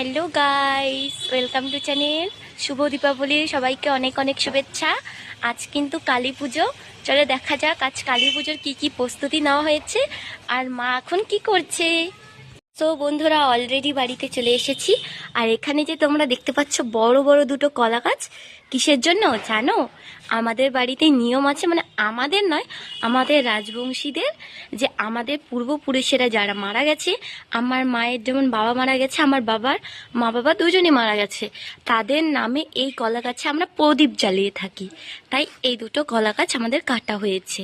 Hello guys welcome to channel শুভ দীপাবলির সবাইকে অনেক অনেক শুভেচ্ছা। আজ কিন্তু কালী পুজো। চলে দেখা যাক আজ কালী পুজোর কী কী প্রস্তুতি নেওয়া হয়েছে। আর মা এখন কি করছে? তো বন্ধুরা অলরেডি বাড়িতে চলে এসেছি। আর এখানে যে তোমরা দেখতে পাচ্ছ, বড় বড় দুটো কলা গাছ। কিসের জন্য? জানো? আমাদের বাড়িতে নিয়ম আছে মানে আমাদের নয়, আমাদের রাজবংশীদের যে আমাদের পূর্বপুরুষেরা যারা মারা গেছে, আমার মায়ের যেমন বাবা মারা গেছে, আমার বাবার মা বাবা দুজনে মারা গেছে। তাদের নামে এই কলা গাছে আমরা প্রদীপ জ্বালিয়ে থাকি। তাই এই দুটো কলা গাছ আমাদের কাটা হয়েছে।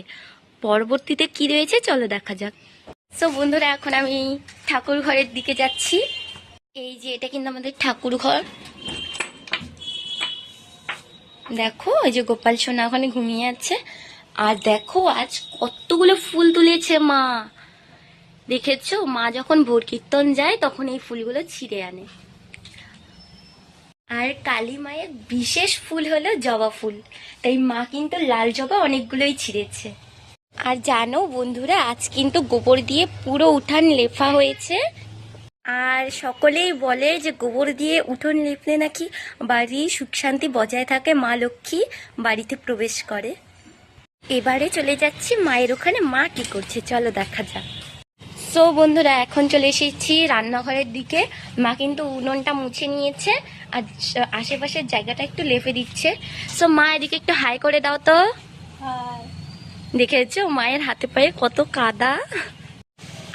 পরবর্তীতে কি রয়েছে? চলো দেখা যাক। সো বন্ধুরা, এখন আমি ঠাকুর ঘরের দিকে যাচ্ছি। এই যে, এটা কিন্তু আমাদের ঠাকুর ঘর দেখো ওই যে গোপাল সোনা ওখানে ঘুমিয়ে আছে। আর দেখো, আজ কতগুলো ফুল তুলেছে মা। দেখেছ? মা যখন ভোর কীর্তন যায়, তখন এই ফুলগুলো ছিঁড়ে আনে। আর কালী মায়ের বিশেষ ফুল হলো জবা ফুল। তাই মা কিন্তু লাল জবা অনেকগুলোই ছিঁড়েছে। আর জানো বন্ধুরা, আজ কিন্তু গোবর দিয়ে পুরো উঠান লেফা হয়েছে। আর সকলেই বলে যে গোবর দিয়ে উঠোন লেপলে নাকি বাড়ি সুখ শান্তি বজায় থাকে, মা লক্ষ্মী বাড়িতে প্রবেশ করে। এবারে চলে যাচ্ছি মায়ের ওখানে, মা কি করছে চলো দেখা যাক। সো বন্ধুরা, এখন চলে এসেছি রান্নাঘরের দিকে। মা কিন্তু উনুনটা মুছে নিয়েছে, আর আশেপাশের জায়গাটা একটু লেপে দিচ্ছে। সো মা, এদিকে একটু হাই করে দাও তো। দেখেছ? মায়ের হাতে পায়ে কত কাদা।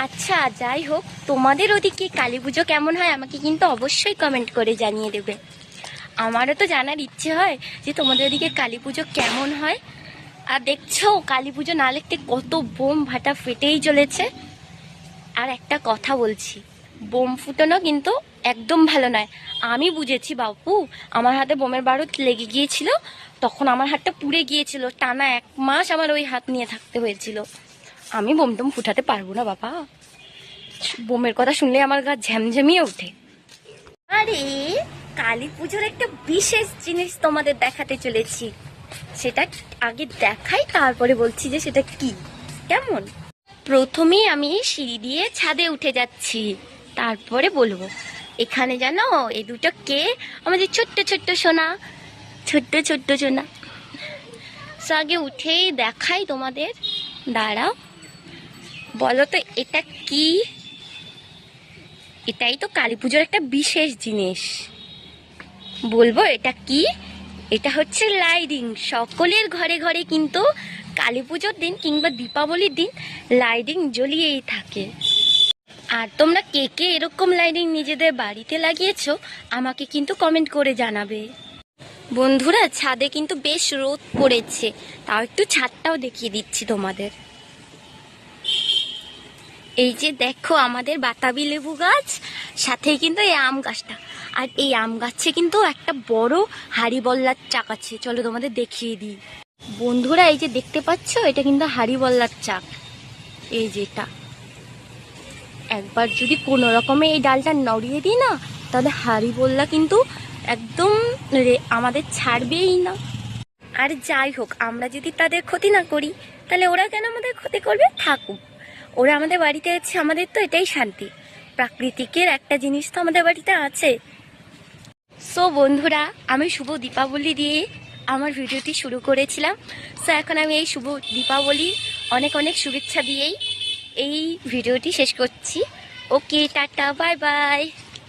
আচ্ছা যাই হোক, তোমাদের ওদিকে কালী পুজো কেমন হয় আমাকে কিন্তু অবশ্যই কমেন্ট করে জানিয়ে দেবে। আমারও তো জানার ইচ্ছে হয় যে তোমাদের ওদিকে কালী পুজো কেমন হয়। আর দেখছ, কালী পুজো না লিখতে কত বোম ভাটা ফেটেই চলেছে। আর একটা কথা বলছি বোম ফুটানো কিন্তু একদম ভালো নয়। আমি বুঝেছি বাপু, আমার হাতে বোমের বারুদ লেগে গিয়েছিল, তখন আমার হাতটা পুড়ে গিয়েছিল, টানা এক মাস আমার ওই হাত নিয়ে থাকতে হয়েছিল। আমি বোম টোম ফুটাতে পারব না বাবা বোমের কথা শুনলে আমার গা ঝ্যামঝ্যামিয়ে ওঠে। আরে, কালী পুজোর একটা বিশেষ জিনিস তোমাদের দেখাতে চলেছি। সেটা আগে দেখাই, তারপরে বলছি যে সেটা কি? কেমন? প্রথমেই আমি সিঁড়ি দিয়ে ছাদে উঠে যাচ্ছি। তারপরে বলব। এখানে জানো, এই দুটো কে? আমাদের ছোট্ট ছোট্ট সোনা। ছোট্ট ছোট্ট সোনা। সো আগে উঠেই দেখাই তোমাদের। দাঁড়াও। বলো তো, এটা কি? এটাই তো কালী পুজোর একটা বিশেষ জিনিস। বলব, এটা কি? এটা হচ্ছে লাইটিং সকলের ঘরে ঘরে কিন্তু কালী পুজোর দিন কিংবা দীপাবলির দিন লাইটিং জ্বলিয়েই থাকে। আর তোমরা কে কে এরকম লাইটিং নিজেদের বাড়িতে লাগিয়েছো, আমাকে কিন্তু কমেন্ট করে জানাবে। বন্ধুরা, ছাদে কিন্তু বেশ রোদ পড়েছে, তাও একটু ছাদটাও দেখিয়ে দিচ্ছি তোমাদের। এই যে দেখো আমাদের বাতাবি লেবু গাছ, সাথেই কিন্তু এই আম গাছটা। আর এই আম গাছে কিন্তু একটা বড় হাড়ি বল্লার চাক আছে, চলো তোমাদের দেখিয়ে দিই। বন্ধুরা, এই যে দেখতে পাচ্ছ, এটা কিন্তু হাড়ি বল্লার চাক। এই যেটা একবার যদি কোনো রকমে এই ডালটা নড়িয়ে দিই না, তাহলে হাড়ি বল্লা কিন্তু একদম আমাদের ছাড়বেই না। আর যাই হোক, আমরা যদি তাদের ক্ষতি না করি, তাহলে ওরা কেন আমাদের ক্ষতি করবে? থাকুক। ওরা আমাদের বাড়িতে আছে, আমাদের তো এটাই শান্তি। প্রাকৃতিকের একটা জিনিস তো আমাদের বাড়িতে আছে। সো বন্ধুরা, আমি শুভ দীপাবলি দিয়ে আমার ভিডিওটি শুরু করেছিলাম। সো এখন আমি এই শুভ দীপাবলি অনেক অনেক শুভেচ্ছা দিয়েই এই ভিডিওটি শেষ করছি। Okay tata bye bye.